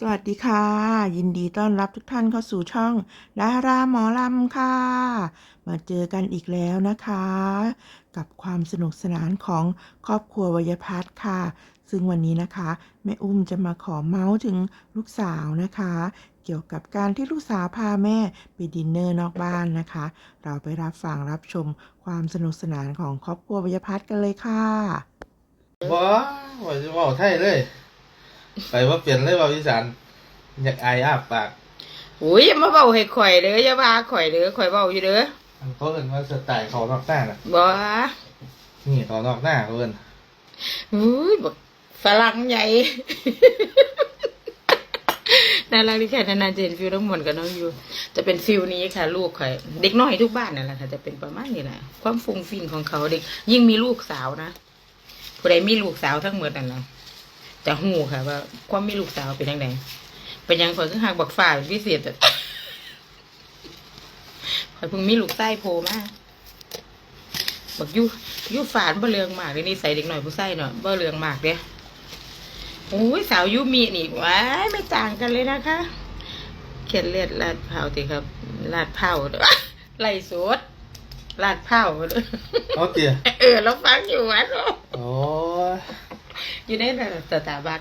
สวัสดีค่ะ ยินดีต้อนรับทุกท่านเข้าสู่ช่องดาราหมอลำค่ะ มาเจอกันอีกแล้วนะคะ กับความสนุกสนานของครอบครัววยพัฒน์ค่ะ ซึ่งวันนี้นะคะแม่อุ้มจะมาขอเมาส์ถึงลูกสาวนะคะ เกี่ยวกับการที่ลูกสาวพาแม่ไปดินเนอร์นอกบ้านนะคะ เราไปรับฟังรับชมความสนุกสนานของครอบครัววยพัฒน์กันเลยค่ะว้าวจะเว่าไทยเลย ไปว่าเปลี่ยนเลยเว่าอีสานอยากอายอาปากอุ้ยอย่ามาเบาให้ข่อยเด้ออย่าว่าข่อยเด้อข่อยเบาอยู่เด้อเขาเอินว่าสไตล์เขานอกหน้าน่ะบ่นี่เขานอกหน้าเขาเอินอุ้ยบักฝรั่งใหญ่ น่ารักดีค่ะนานๆจะเห็นฟิลทั้งหมดกับน้องอยู่ จะเป็นฟิลนี้ค่ะ ลูกข่อยเด็กน้อยทุกบ้านนั่นแหละค่ะ จะเป็นประมาณนี้แหละ ความฟุ้งฟินของเขาเด็ก ยิ่งมีลูกสาวนะผู้ใดมีลูกสาวทั้งหมดนั่นนะ จะหูค่ะ ว่าความมีลูกสาวเป็นยังไงเป็นยังคนก็หักบักฝ่าเป็นพิเศษแต่ข่อยเพิ่งมีลูกใต้โผล่มาบักยูยูฝานบ่เรืองมากเลยนี่ใส่เด็กหน่อยผู้ใส่เนาะบ่เรืองมากเด้โอ้ยสาวยูมีนี่ว้ายไม่ต่างกันเลยนะคะ เขียนเลือดลาดเผาติครับลาดเผาเด้อไล่สดลาดเผาเด้อเขาเตี๋ยเออเราฟังอยู่วะเนาะโอ้ย อยู่ในสถาบัน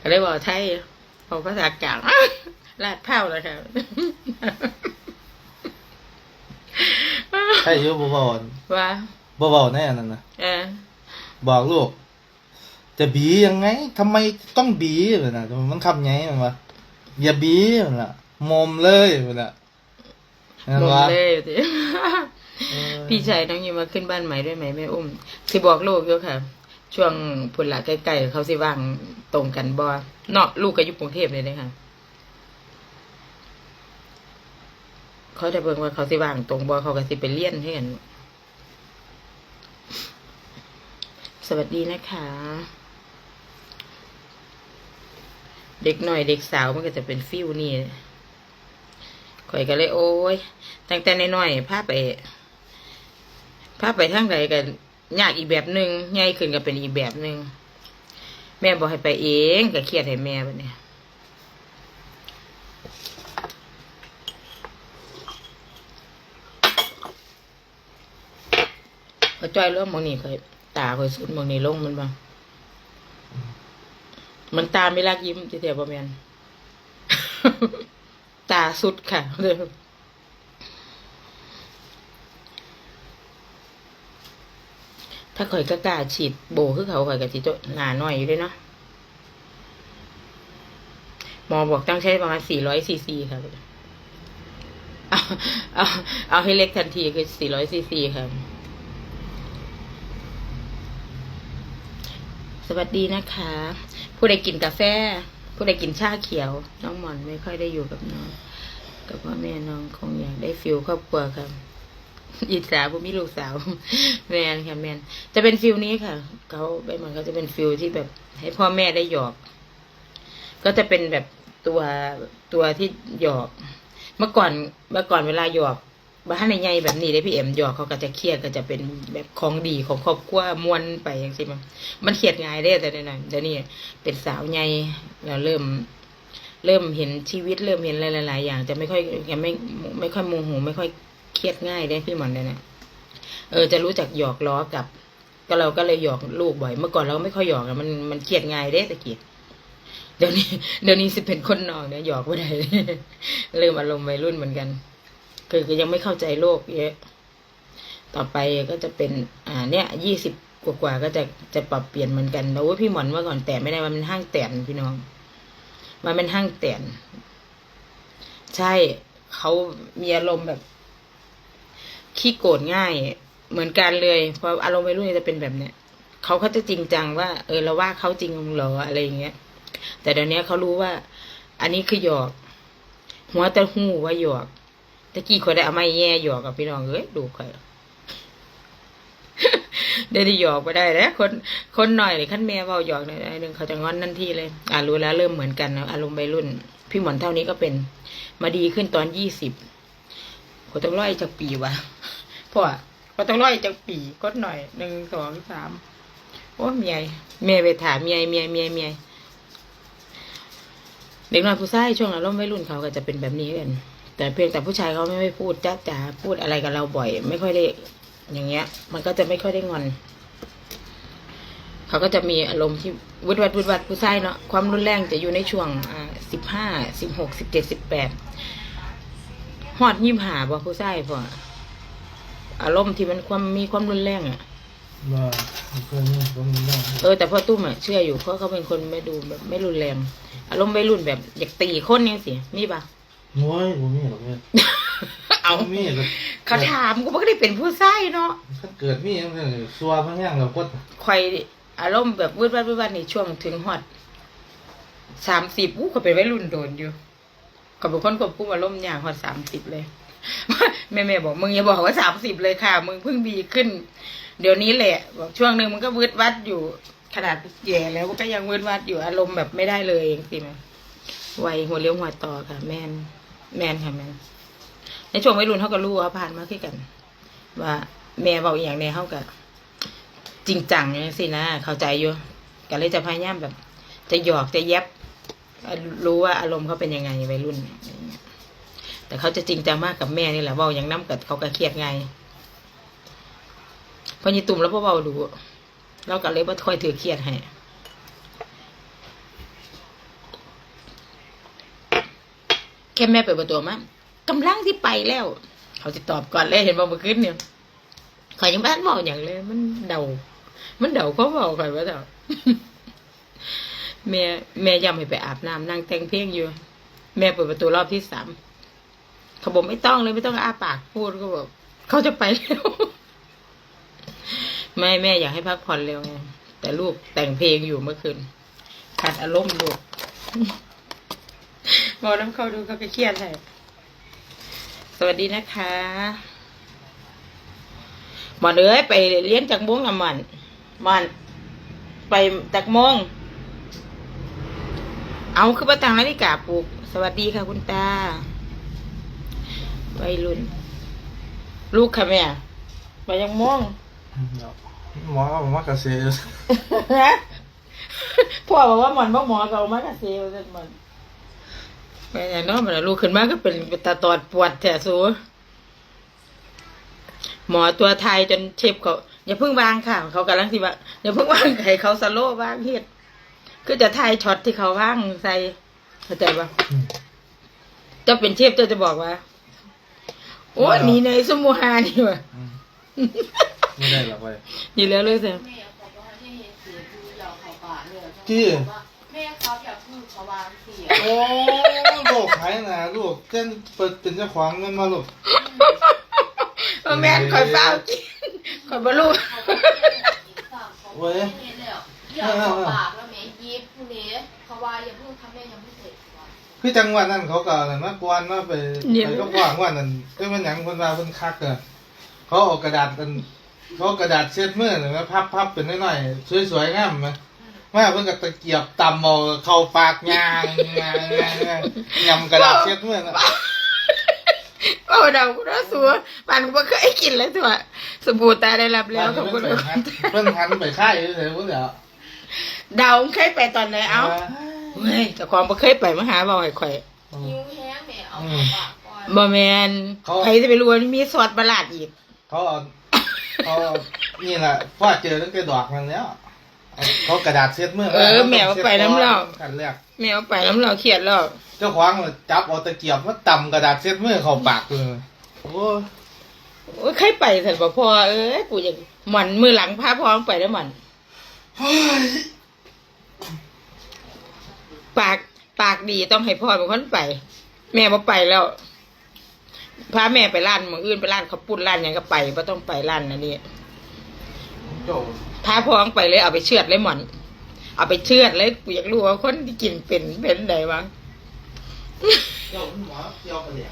ก็เลยบอกไทยบอกภาษากลางลาดเผาแล้วค่ะไทยอยุบเบาว่าๆเบาๆแน่นั่นนะเออบอกลูก จะบียังไงทำไมต้องบีแบบนั้นมันคำไงมันวะอย่าบีมันละมอมเลยมันละนั่นหมดวะเลยสิเออพี่ชายน้องยูมาขึ้นบ้านใหม่ด้วยไหมแม่อุ้มสิบอกลูกอยู่ค่ะ ช่วงผลละใกล้ๆเขาสิว่างตรงกันบ่เนาะลูกก็อยู่กรุงเทพเลยเลยค่ะเขาจะเบิ่งว่าเขาสิว่างตรงบ่เขาก็สิไปเรียนให้กันสวัสดีนะคะ เด็กหน่อยเด็กสาวมันก็จะเป็นฟิวนี่ข่อยก็เลยโอ้ยตั้งแต่น้อยๆพาไปพาไปทางใดกัน ยากอีกแบบหนึ่งใหญ่ขึ้นก็เป็นอีกแบบหนึ่งแม่บอกให้ไปเองก็เครียดให้แม่บัดเนี่ยพอจ้อยเริ่มมองนี่เคยตาเคยสุดมองนี่ลงมันบ้างมันตาไม่รักยิ้มจะเทียบประแมนตาสุดค่ะ ถ้าข่อยก็กล้าฉีดโบคือเขาข่อยกับจีโตหนาหน่อยอยู่ด้วยเนาะหมอบอกต้องใช้ประมาณสี่ร้อยซีซีค่ะเอาเอาเอาให้เล็กทันทีคือสี่ร้อยซีซีค่ะสวัสดีนะคะ ผู้ใดกินกาแฟ ผู้ใดกินชาเขียว น้องหมอนไม่ค่อยได้อยู่กับน้องกับพ่อแม่น้องคงอยากได้ฟิลครอบครัวค่ะ อิจฉาผมมีลูกสาว แมนค่ะแมนจะเป็นฟิลนี้ค่ะเขาใบหมันเขาจะเป็นฟิลที่แบบ ให้พ่อแม่ได้หยอก ก็จะเป็นแบบตัวตัวที่หยอก เมื่อก่อนเมื่อก่อนเวลาหยอกบ้านในใหญ่แบบนี้ได้พี่เอ็มหยอกเขาก็จะเครียดก็จะเป็นแบบของดีของครอบครัวมวนไปอย่างสิมันมันเครียดง่ายได้แต่หนๆเดี๋ยวนี้เป็นสาวใหญ่เราเริ่ม เริ่มเห็นชีวิตเริ่มเห็นหลายๆอย่าง จะไม่ค่อยยังไม่ไม่ค่อยโมโหไม่ค่อย เครียดง่ายได้พี่หมอนเลยนะเออจะรู้จักหยอกล้อกับ ก็เราก็เลยหยอกลูกบ่อย เมื่อก่อนเราไม่ค่อยหยอกอะมันมันเครียดง่ายเด้ตะกี้เดี๋ยวนี้เดี๋ยวนี้สิเป็นคนนอกเนี่ยหยอกไม่ได้เริ่มอารมณ์วัยรุ่นเหมือนกัน คือคือยังไม่เข้าใจโลกเยอะต่อไปก็จะเป็น อ่า เนี่ยยี่สิบกว่าๆก็จะจะปรับเปลี่ยนเหมือนกันแล้วพี่หมอนเมื่อก่อนแต่ไม่ได้มันเป็นห้างแต่นพี่น้อง มันเป็นห้างแต่นใช่เขามีอารมณ์แบบ ขี้โกรธง่าย เหมือนกันเลยพราะอารมณ์วัยรุ่นจะเป็นแบบเนี้ยเขาเขาจะจริงจังว่า เออเราว่าเขาจริงเหรออะไรอย่างเงี้ย แต่เดี๋ยวนี้เขารู้ว่า อันนี้คือหยอก หัวต่หูว่าหยอกตะกี้คนได้เอาไม้แย่หยอกกับพี่น้องเอ้ยดูใครเดี๋ยวนี้หยอกไปได้แล้วคนคนหน่อยขั้นแม่เว่าหยอกหน่อยหนึ่งเขาจะงอนนั่นที่เลย อ่ารู้แล้วเริ่มเหมือนกันนะอารมณ์วัยรุ่น พี่หมอนเท่านี้ก็เป็น มาดีขึ้นตอนยี่สิบ เขาต้องร้อยจากปีวะพ่อเขาต้องร้อยจากปีก็หน่อยหนึ่งสองสามโอ้เมียเมียไปถามเมียเมียเมียเมียเด็กน้อยผู้ชายช่วงอารมณ์วัยรุ่นเขาก็จะเป็นแบบนี้กัน แต่เพียงแต่ผู้ชายเขาไม่ไม่พูดจ้าจ๋าพูดอะไรกับเราบ่อย ไม่ค่อยได้อย่างเงี้ย มันก็จะไม่ค่อยได้งอน เขาก็จะมีอารมณ์ที่วุดวัดวุดวัดผู้ชายเนาะความรุนแรงจะอยู่ในช่วงอ่าสิบห้าสิบหกสิบเจ็ดสิบแปด ฮอดยี่หาบ่ผู้ชายพออารมณ์ที่มันความมีความรุนแรงอะว่าเพื่อนนี่ผมได้เออแต่พ่อตุ้มอะเชื่ออยู่เพราะเขาเป็นคนไม่ดูแบบไม่รุนแรง อารมณ์ไม่รุนแบบอยากตีคนเนี่ยสิมีปะโอ้ยผมมีหรอกเนี่ยเอามีก็เขาถามกูไม่ได้เป็นผู้ชายเนาะถ้าเกิดมีมันก็ซัวพังย่างเราพดคอยอารมณ์แบบวืดวัดวืดวัดในช่วงถึงฮอดสามสิบอู้เขาเป็นวัยรุ่นโดนอยู่ เขาเป็นคนควบคุมอารมณ์อย่างฮอดสามสิบเลยแม่แม่บอกมึงอย่าบอกว่าสามสิบเลยค่ะ มึงเพิ่งดีขึ้น เดี๋ยวนี้แหละบอกช่วงหนึ่งมันก็วืดวัดอยู่ขนาดแย่แล้วก็ยังวืดวัดอยู่อารมณ์แบบไม่ได้เลยเองสิมันวัยหัวเลี้ยวหัวต่อค่ะ แมนแมนค่ะแมนในช่วงวัยรุ่นเขาก็รู้ว่าผ่านมาคือกัน ว่า แม่บอกอย่างเนี้ยเขาก็จริงจังเนี่ยสินะเข้าใจอยู่ก็เลยจะพยายามแบบ จะหยอกจะแยบ รู้ว่าอารมณ์เขาเป็นยังไงวัยรุ่น แต่เขาจะจริงจังมากกับแม่นี่แหละเว่าอย่างน้ำกับเขาก็เครียดไงพอยีตุ่มแล้วพ่อเบาดูเราก็เลยว่าคอยถือเครียดให้แค่แม่เปิดประตูมากำลังที่ไปแล้ว เขาจะตอบก่อนเลยเห็นบอกเมื่อคืนเนี่ยขอยยังบ้านบอกอย่างเลย มันเดา มันเดาเขาบอกข่อยว่าเดา แม่แม่ย้ำให้ไปอาบน้ำนั่งแต่งเพลงอยู่ แม่เปิดประตูรอบที่สามเขาบอกไม่ต้องเลยไม่ต้องอ้าปากพูดก็บอกเขาจะไปแล้วไม่แม่อยากให้พักผ่อนเร็วไงแต่ลูกแต่งเพลงอยู่เมื่อคืนขาดอารมณ์ลูกบอกน้ำเขาดูเขาก็เครียดเลยสวัสดีนะคะหมอนเอ้ยไปเลี้ยงจากโมงละมันมันไปจากโมง เอาคือประตังนาฬิกาปลุก สวัสดีค่ะคุณตาวัยรุ่น ลูกค่ะแม่ไปยังโมงหมอผมว่ากระเซลฮะพ่อบอกว่าหมอนบ่หมอก็เอามากระเซลจังมันไปไหนเนาะมันลูกขึ้นมาก็เป็นเป็นตาตอดปวดแถสูหมอตัวไทยจนเชฟเขาอย่าเพิ่งวางค่ะ เขากำลังที่ว่าอย่าเพิ่งวางให้เขาสโลว์วางเฮ็ด คือจะทายช็อตที่เขาว่างใส่เข้าใจปะเจ้าเป็นเชฟเจ้าจะบอกว่า โอ้หนีในสมุหานี่วะไม่ได้หรอกไปดีแล้วเลยสิแม่เขาบอกให้เฮ็ดเสียดูอยากเขาปากเลยที่แม่ครับอยากพูดเขาวางเสียโอ้ลูกหายนะลูกเจ้นเปิดเป็นเจ้าของเงินมาลูกเออแม่นคอยเฝ้ากินคอยบรรลุเว้ยเห็นแล้ว อยาเขาปากแล้วแม่ยิบผู้นี้เขาว่าอย่าพูดทำแม่ยังไม่เสร็จก่อนคือจังหวัดนั้นเขาก็อะไรมากวนมาไปไปก็ว่างว่านั่นเอ้ยมันหยังคนมาคนคักเออเขาเอากระดาษกันเขาเอากระดาษเช็ดมือหรือว่าพับพับเป็นน้อยๆสวยๆงามไหมมาเพิ่นกับตะเกียบตำเอาเข้าปากยางยางยางางยำกระดาษเช็ดมือนะโอ้เดาคุณสัวปานกูบ่เคยกินเลยตัวสบู่ตาได้รับแล้วขอบคุณเพิ่นหันเพิ่นหันไปค่ายเฉยๆพุ่นเดี๋ยว ดาเคยไปตอนไหนเอ้าเฮ้ยแต่ความบ่เคยไปมาหาบ่ให้ข่อยนิ้วแห้งแม่เอาเขาปากก่อนบ่แม่นใครจะไปรู้ว่ามีซอสประหลาดอีกเขาเอาเขาเอานี่แหละฟาดเจอตั้งแต่ดอกมันแล้วเอาเขากระดาษเช็ดมือเออแมวไปน้ำเหล้ากันแรกแม่เอาไปน้ำเราเครียดแล้วเจ้าของมันจับเอาตะเกียบมาตำกระดาษเช็ดมือเข้าปากเลยโอ้ยโอ้ยเคยไปแต่บ่พอเอ้ยปู่ยังหมันมือหลังพาพ้องไปได้อหมัน ปากปากดีต้องให้พ่อเป็นคนไป แม่บ่ไปแล้วพาแม่ไปร้านหมืออื่นไปร้านข้าวปุ้นร้านหยังก็ไปบ่ต้องไปร้านนั่นนี่โจ้พาพ้องไปเลยเอาไปเชือดเลยหม่อน เอาไปเชือดเลยกูอยากรู้ว่าคนที่กินเป็นเป็นไดวะเจ้าหมอเจียวไปเลย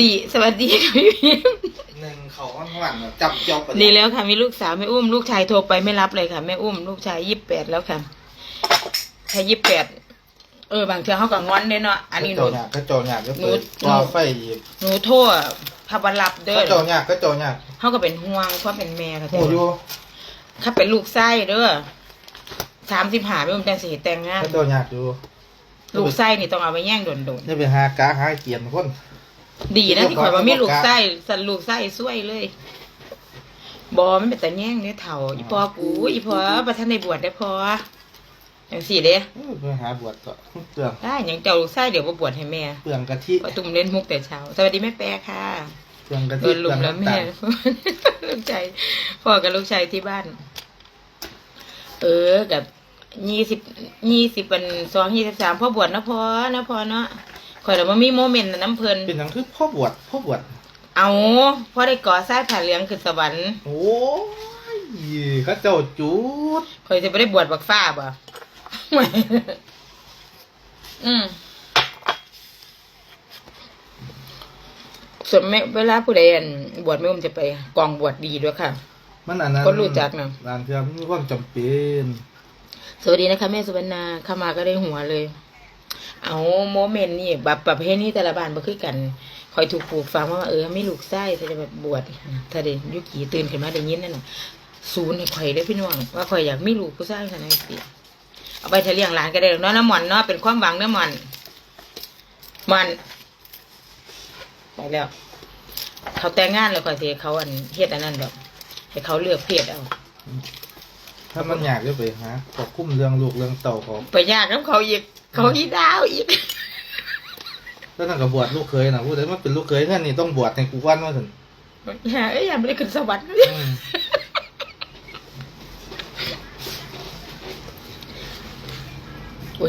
ดีสวัสดีค่ะพี่พิมหนึ่งเขาข้างหลังอะจับเจียวไปเลยดีแล้วค่ะมีลูกสาวแม่อุ้มลูกชายโทรไปไม่รับเลยค่ะแม่อุ้มลูกชายยี่สิบแปดแล้วค่ะแค่ยี่สิบแปด เออบางเทีเขาก็งอนเด้เนาะอันนี้หนู ก็โจหยากก็โจหยากก็เปิดหนูต่อไฟอีกหนูโทษพาบรับเด้ก็อโจหยากก็โจหยากเขาก็เป็นห่วงเพราะเป็นแม่ค่ะหูอยู่ถ้าเป็นลูกไส้เด้อสามสิบหาไม่อุ้มจังสีแต่งงานก็โจหยากอยู่ลูกไส้นี่ต้องเอาไปแย่งโดนจะไปหากาหาเกียนคน ๆดีนะที่ข่อยว่ามีลูกไส้สันลูกไส้ซวยเลยบอมันเป็นแต่แย่งเนี่ยเถ่าอีพอกูอีพอประท่านในบวชได้พอ อย่างสี่เด้เออไปหาบวชก็เปลืองได้อย่างเจ้าลูกไส้เดี๋ยวมาบวชให้แม่เปลืองกะทิพอตุ้มเล่นมุกแต่เช้า สวัสดีแม่แปรค่ะเปลืองกะโดทินลุมแล้วเปแม่องน้ำตาลลูกชายพ่อกับลูกชายที่บ้าน เออกับยี่สิบยี่สิบวันสองยี่สิบสามพ่อบวชนะพ่อนะพ่อเนาะข่อยเรามามีโมเมนต์น่ะน้ำเพลินเป็นหยังคือพ่อบวชพ่อบวชเอาพ่อได้ก่อสร้างผ่าเหลืองขึ้นสวรรค์โอ้ยเข้าเจ้าจุดข่อยจะไม่ได้บวชบักฟ้าบ่ไม่ อืมส่วนแม่เวลาผู้ใดอั่นบวชไม่อุ้มจะไปกองบวชดีด้วยค่ะ มันอันนั้นคนรู้จักน่ะร้านเพื่อมีความจำเป็นสวัสดีนะคะแม่สุวรรณาเข้ามาก็ได้หัวเลย เอาโมเมนต์นี่แบบประเภทนี้แต่ละบ้านบ่คือกัน คอยถูกปลูกฝังว่าเออไม่ลูกไส้ถ้าจะแบบบวชถ้าเด็ยุกีตื่นขึ้นมาได้ยินนั่นน่ะศูนย์ให้ข่อยได้อพี่น้องว่าข่อยอยากมีลูกผู้ชายขนาดนี้สิ เอาไปเทเลี้ยงหลานก็ได้หรอกเนาะน้ำหมอนเนาะเป็นความหวังเนาะหมอนหมันไปแล้ว เขาแต่งงานแล้วข่อยสิให้เขาอันเฮ็ดอันนั้นแบบให้เขาเลือกเพศเอา ถ้ามันอยากจะไปหาควบคุมเรื่องลูกเรื่องเต่าเขาไปยากน้ำเขาอีกเขาอีดาวอีกแล้วนั่นก็บวชลูกเคยนะพูดเลยว่าเป็นลูกเคยเงื่อนนี่ต้องบวชในกูวันว่าถึงอย่าเอ้ยอย่าไม่ได้ขึ้นสวรรค์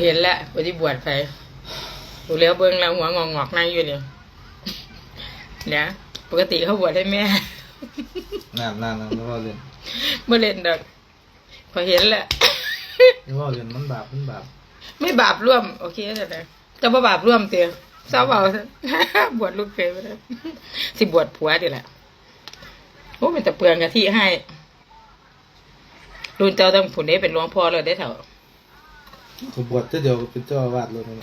เห็นแล้ววันที่บวชไปดูแล้วเบิ้งแล้วหัวงอกงอกๆนั่งอยู่เนี่ยเนี่ยปกติเขาบวชให้แม่นั่นนั่นนั่นไม่ว่าเรียนเมื่อเล่นดอกพอเห็นแหละไม่ว่าเรียนมันบาปมันบาปไม่บาปร่วม โอเคแต่แต่จะบ่บาปร่วมเตียเศร้าเบาบวชลูกเคยไปแล้วสิบวชผัวดีแหละโอ้เป็นแต่เปลืองกะทิให้รุ่นเจ้าต้องผุนได้เป็นหลวงพ่อเลยได้เถอะ ก็บวชเดียวเป็นเจ้าอาวาสเลยนะ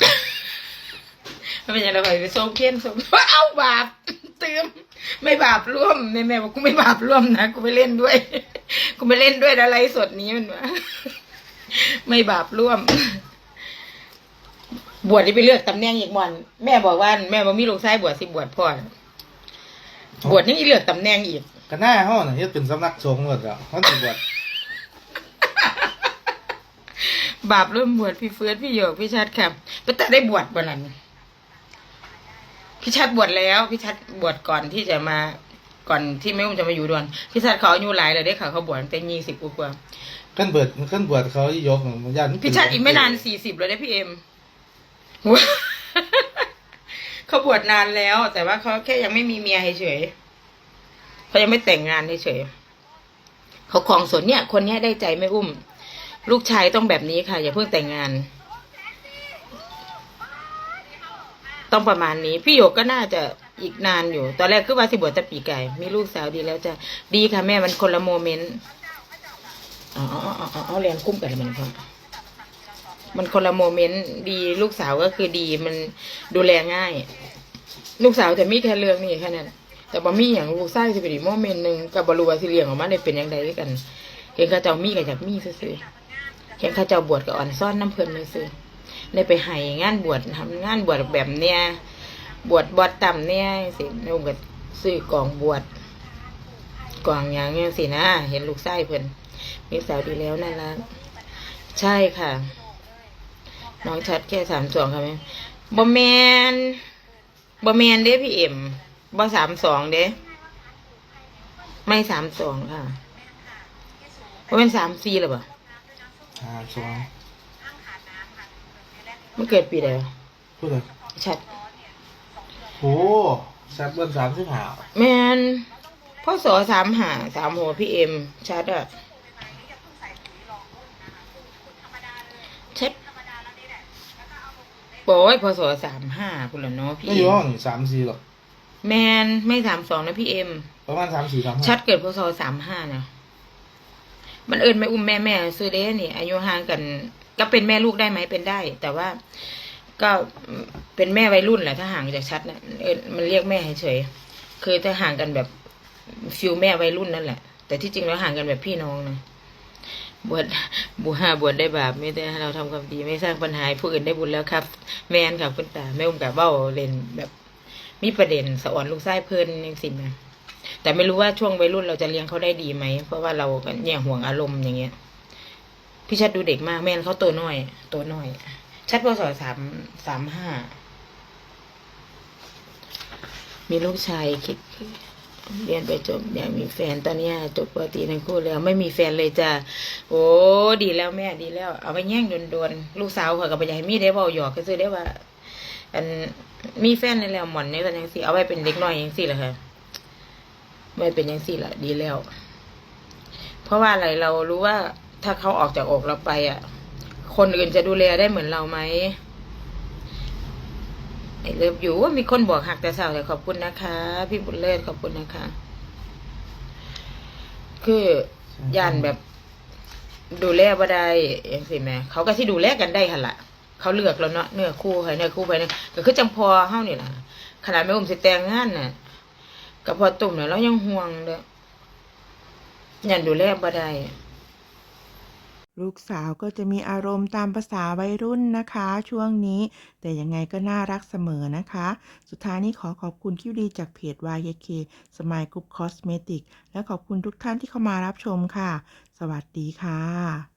ไม่เป็นไรเราไปส่งเพี้ยนส่งเอาบาปเติมไม่บาปร่วมแม่แม่บอกกูไม่บาปร่วมนะกูไปเล่นด้วย กูไปเล่นด้วยอะไรสดนี้มันวะไม่บาปร่วม บวชที่ไปเลือกตำแหน่งอีกวันแม่บอกว่าแม่บอกมีลูกชายบวชสิบวชพ่อบวชยังอีเลือกตำแหน่งอีกก็น่าเขาน่ะเฮ็ดเป็นสำนักสงฆ์หมดแล้วเขาจะบวช บาปร่วมบวชพี่เฟิร์สพี่โยกพี่ชัดครับแต่ได้บวชวันนั้นพี่ชัดบวชแล้วพี่ชัดบวชก่อนที่จะมาก่อนที่แม่อุ้มจะมาอยู่ดวนพี่ชัดเขาอายุหลายเลยได้ข่าวเขาบวชตั้งแต่ยี่สิบกว่าขั้นเบิดขั้นบวชเขายกมันยันๆพี่ชัดอีกไม่นานสี่สิบเลยได้พี่เอ็มว้าเขาบวชนานแล้ว แต่ว่าเขาแค่ยังไม่มีเมียเฉยๆเขายังไม่แต่งงานเฉยๆเขาคลองสนเนี่ย คนเนี้ยได้ใจไม่อุ้ม ลูกชายต้องแบบนี้ค่ะ อย่าเพิ่งแต่งงาน ต้องประมาณนี้ พี่โยกก็น่าจะอีกนานอยู่ ตอนแรกคือว่าสิบวชแตะปีไก่ มีลูกสาวดีแล้วจะดีค่ะแม่มันคนละโมเมนต์อ๋ออ๋ออ๋ออ๋อเรียนคุ้มกันมันพอมันคนละโมเมนต์ดีลูกสาวก็คือดีมันดูแลง่าย ลูกสาวจะมีแค่เรื่องนี้แค่นั้นแต่บ่มีอย่างลูกชายสิเป็นอีโมเมนต์หนึ่งกับบรูวาสิเลียงออกมาได้เป็นยังไงด้วยกันเห็นเข้าเจ้ามีกับอยากมีซื่อ ห็นข้าเจ้าบวชกับอ่อนซ่อนน้ำเพลินซื่อได้ไปให้งานบวชทำงานบวชแบบเนี้ยบวชบวชต่ำเนี่ยสิแม่อุ้มก็ซื้อกล่องบวชกล่องอย่างเงี้ยสินะเห็นลูกชายเพิ่นมีสาวดีแล้วนั่นละใช่ค่ะ น้องชัดแค่สามสองค่ะแม่บอแมนบอแมนเด้พี่เอ็มบอสามสองเด้ไม่สามสองค่ะว่าเป็นสามสี่หรือเปล่า อ่าสองมันเกิดปีใดวะพูดเลยชัดโอ้ชัดเบิ้ลสามสิบห้าแมนพ่อสอสามหาสามหัวพี่เอ็มชัดอะชัดโอ้ยพอสอสามห้าคุณละเนาะพี่ไม่อยู่ห้องนี่สามสี่หรอกแมนไม่สามสองนะพี่เอ็มประมาณสามสี่สามห้าชัดเกิดพศสามห้านะ มันเอิญไม่อุ้มแม่แม่ซื้อเด้นี่ อายุห่างกัน ก็เป็นแม่ลูกได้ไหมเป็นได้ แต่ว่าก็เป็นแม่วัยรุ่นแหละถ้าห่างจากชัดนะเอิ้นมันเรียกแม่เฉยๆคือถ้าห่างกันแบบฟิลแม่วัยรุ่นนั่นแหละ แต่ที่จริงแล้วห่างกันแบบพี่น้องนะบวชบวชบวชได้บาปไม่ได้เราทำความดีไม่สร้างปัญหาผู้อื่นได้บุญแล้วครับ แม่นค่ะคุณตาแม่อุ้มกับเบ้าเล่นแบบมีประเด็นสะอ่อนลูกไส้เพิ่นยังสินะ แต่ไม่รู้ว่าช่วงวัยรุ่นเราจะเลี้ยงเขาได้ดีไหม เพราะว่าเราเนี่ยห่วงอารมณ์อย่างเงี้ย พี่ชัดดูเด็กมากแม่นเขาตัวน้อย ตัวน้อย ชัดพศสามสามห้า มีลูกชายคิดเรียนไปจบอยากมีแฟนตอนนี้จบปกติทั้งคู่แล้ว ไม่มีแฟนเลยจ้ะโอ้ดีแล้วแม่ดีแล้ว เอาไปแย่งโดนๆลูกสาวเขาก็ไปยากให้มีได้เบาหยอกก็ซื้อได้ว่า อันมีแฟนในแล้วหมอนในตอนยังสี่เอาไว้เป็นเด็กน้อยยังสี่ละค่ะ ไม่เป็นยังสี่ละดีแล้ว เพราะว่าอะไรเรารู้ว่าถ้าเขาออกจากอกเราไปอะ คนอื่นจะดูแลได้เหมือนเราไหมไอเลิฟอยู่ว่ามีคนบอกหักแต่สาวแต่ขอบคุณนะคะ พี่บุญเลิศขอบคุณนะคะ คือย่านแบบดูแลบ่ได้อย่างสิแหม่เขาก็ที่ดูแลกันได้หั่นละเขาเลือกแล้วเนาะเนื้อคู่ใครเนื้อคู่ไปเนี่ยก็คือจังพอเฮานี่ล่ะขนาดแม่อุ้มสิแต่งงานน่ะ กับพอตุ่มเนี่ยเรายังห่วงเด้อย่านดูแลบ่ได้ลูกสาวก็จะมีอารมณ์ตามภาษาวัยรุ่นนะคะ ช่วงนี้ แต่ยังไงก็น่ารักเสมอนะคะ สุดท้ายนี้ขอขอบคุณคิวดีจากเพจ YK Smile Group Cosmetic และขอบคุณทุกท่านที่เข้ามารับชมค่ะ สวัสดีค่ะ